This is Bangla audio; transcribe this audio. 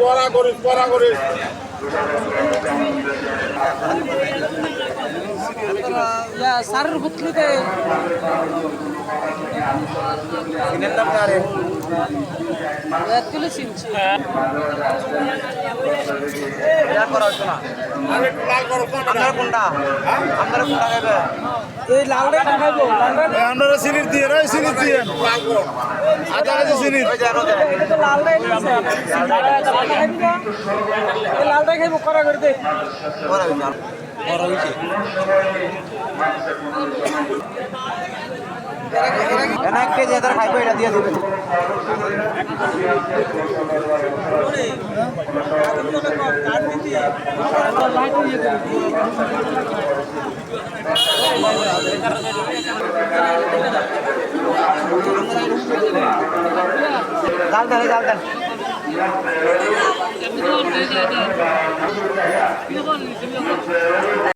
পড়া করিস পড়া করিস। দাম আরে তুলে চিনছি করা করো এই লালটা খাইবো আপনারা সিনির দিয়ে রে সিনির দিয়ে করো আধা কেজি সিনির লালটাই লালটাই খাইবো করা করে দে বড় হইছে বড় হইছে এনা এক কেজি এদের খাইবে এটা দিয়ে দিবেন জাল দেন এই জাল দেন